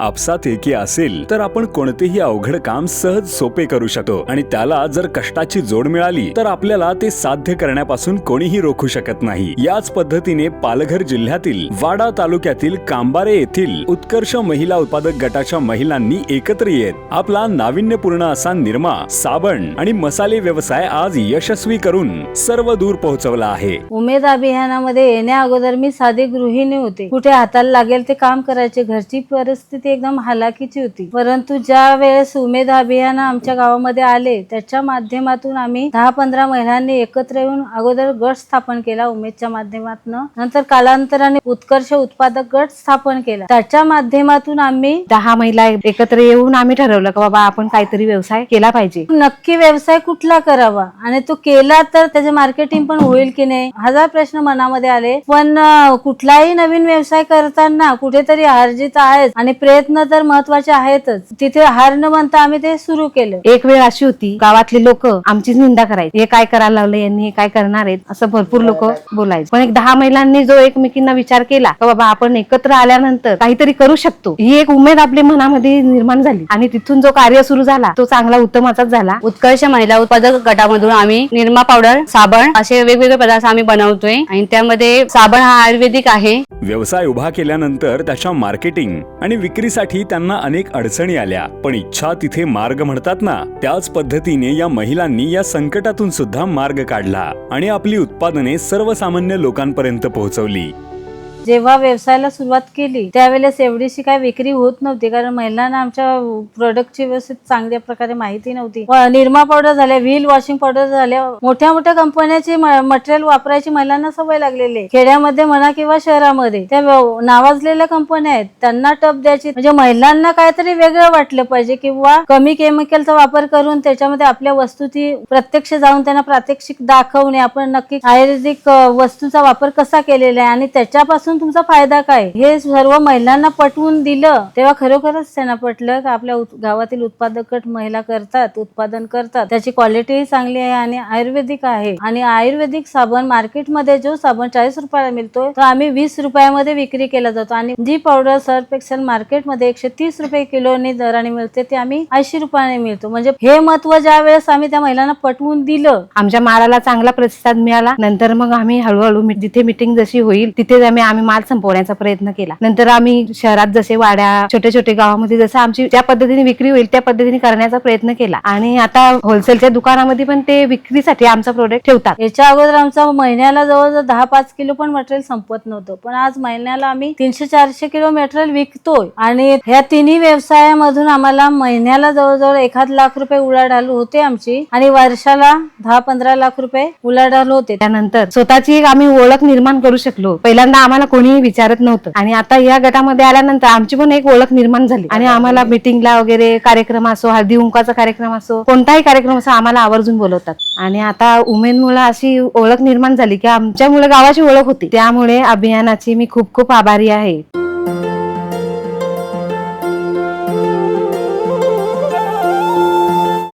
आपसात एकी असेल तर आपण कोणतेही अवघड काम सहज सोपे करू शकतो. आणि त्याला जर कष्टाची जोड मिळाली तर आपल्याला ते साध्य करण्यापासून कोणीही रोखू शकत नाही. याच पद्धतीने पालघर जिल्ह्यातील वाडा तालुक्यातील कांबारे येथील उत्कर्ष महिला उत्पादक गटाच्या महिलांनी एकत्र येत आपला नाविन्यपूर्ण असा निर्मा साबण आणि मसाले व्यवसाय आज यशस्वी करून सर्व दूर पोहोचवला आहे. उमेद अभियानामध्ये येण्या अगोदर मी साधे गृहिणी होते. कुठे हाताला लागेल ते काम करायचे घरची परिस्थिती एकदम हालाकीची होती. परंतु ज्या वेळेस उमेद अभियान आमच्या गावामध्ये आले त्याच्या माध्यमातून आम्ही दहा पंधरा महिलांनी एकत्र येऊन अगोदर गट स्थापन केला उमेदच्या माध्यमातून. नंतर कालांतराने उत्कर्ष उत्पादक गट स्थापन केला. त्याच्या माध्यमातून आम्ही दहा महिला एकत्र येऊन आम्ही ठरवलं का बाबा आपण काहीतरी व्यवसाय केला पाहिजे. नक्की व्यवसाय कुठला करावा? आणि तो केला तर त्याचे मार्केटिंग पण होईल की नाही? हजार प्रश्न मनामध्ये आले. पण कुठलाही नवीन व्यवसाय करताना कुठेतरी हारजीत आहेच. आणि प्रयत्न तर महत्त्वाचे आहेतच. तिथे हार न बनता आम्ही ते सुरू केलं. एक वेळ अशी होती गावातले लोक आमचीच निंदा करायची. हे काय करायला लावलं यांनी हे काय करणार आहेत? असं भरपूर लोक बोलायचे. पण एक दहा महिलांनी जो एकमेकींना विचार केला का बाबा आपण एकत्र आल्यानंतर काहीतरी करू शकतो. ही एक उमेद आपल्या मनामध्ये निर्माण झाली. आणि तिथून जो कार्य सुरू झाला तो चांगला उत्तमाचाच झाला. उत्कर्ष महिला उत्पादक गटामधून आम्ही निरमा पावडर साबण असे वेगवेगळे पदार्थ आम्ही बनवतोय. आणि त्यामध्ये साबण हा आयुर्वेदिक आहे. व्यवसाय उभा केल्यानंतर त्याच्या मार्केटिंग आणि नोकरीसाठी त्यांना अनेक अडचणी आल्या पण इच्छा तिथे मार्ग म्हणतात ना त्याच पद्धतीने या महिलांनी या संकटातून सुद्धा मार्ग काढला आणि आपली उत्पादने सर्वसामान्य लोकांपर्यंत पोहोचवली. जेव्हा व्यवसायाला सुरुवात केली त्यावेळेस एवढीशी काय विक्री होत नव्हती. कारण महिलांना आमच्या प्रोडक्टची व्यवस्थित चांगल्या प्रकारे माहिती नव्हती. निरमा पावडर झाल्या व्हील वॉशिंग पावडर झाल्या. मोठ्या मोठ्या कंपन्याचे मटेरियल वापरायची महिलांना सवय लागलेली आहे. खेड्यामध्ये म्हणा किंवा शहरामध्ये त्या नावाजलेल्या कंपन्या आहेत. त्यांना टप द्यायची म्हणजे महिलांना काहीतरी वेगळं वाटलं पाहिजे किंवा कमी केमिकलचा वापर करून त्याच्यामध्ये आपल्या वस्तू ती प्रत्यक्ष जाऊन त्यांना प्रात्यक्षिक दाखवणे आपण नक्की आयुर्वेदिक वस्तूचा वापर कसा केलेला आहे आणि त्याच्यापासून तुमचा फायदा काय? हे सर्व महिलांना पटवून दिलं. तेव्हा खरोखरच त्यांना पटलं की आपल्या गावातील उत्पादक गट महिला करतात उत्पादन करतात. त्याची क्वालिटीही चांगली आहे आणि आयुर्वेदिक आहे. आणि आयुर्वेदिक साबण मार्केटमध्ये जो साबण चाळीस रुपयाला मिळतो तो आम्ही वीस रुपयामध्ये विक्री केला जातो. आणि जी पावडर सर्फ एक्सेल मार्केटमध्ये एकशे तीस रुपये किलोनी दराने मिळते ते आम्ही ऐंशी रुपयाने मिळतो. म्हणजे हे महत्त्व ज्या वेळेस आम्ही त्या महिलांना पटवून दिलं आमच्या मालाला चांगला प्रतिसाद मिळाला. नंतर मग आम्ही हळूहळू जिथे मिटिंग जशी होईल तिथे आम्ही आम्ही माल संपवण्याचा प्रयत्न केला. नंतर आम्ही शहरात जसे वाड्या छोटे छोटे गावामध्ये जसं आमची ज्या पद्धतीने विक्री होईल त्या पद्धतीने करण्याचा प्रयत्न केला. आणि आता होलसेलच्या दुकानामध्ये पण ते विक्रीसाठी आमचा प्रोडक्ट ठेवतात. याच्या अगोदर आमचा महिन्याला जवळजवळ दहा पाच किलो पण मटेरियल संपत नव्हतं. पण आज महिन्याला आम्ही तीनशे चारशे किलो मटेरियल विकतोय. आणि ह्या तिन्ही व्यवसायामधून आम्हाला महिन्याला जवळजवळ एखाद लाख रुपये उलाढाल होते आमची. आणि वर्षाला दहा पंधरा लाख रुपये उलाढाल होते. त्यानंतर स्वतःची एक आम्ही ओळख निर्माण करू शकलो. पहिल्यांदा आम्हाला कोणीही विचारत नव्हतं. आणि आता या गटामध्ये आल्यानंतर आमची पण एक ओळख निर्माण झाली. आणि आम्हाला मिटिंगला वगैरे कार्यक्रम असो हळदी उंकाचा कार्यक्रम असो कोणताही कार्यक्रम असो आम्हाला आवर्जून बोलवतात. आणि आता उमेदमुळे अशी ओळख निर्माण झाली की आमच्यामुळे गावाची ओळख होती. त्यामुळे अभियानाची मी खूप खूप आभारी आहे.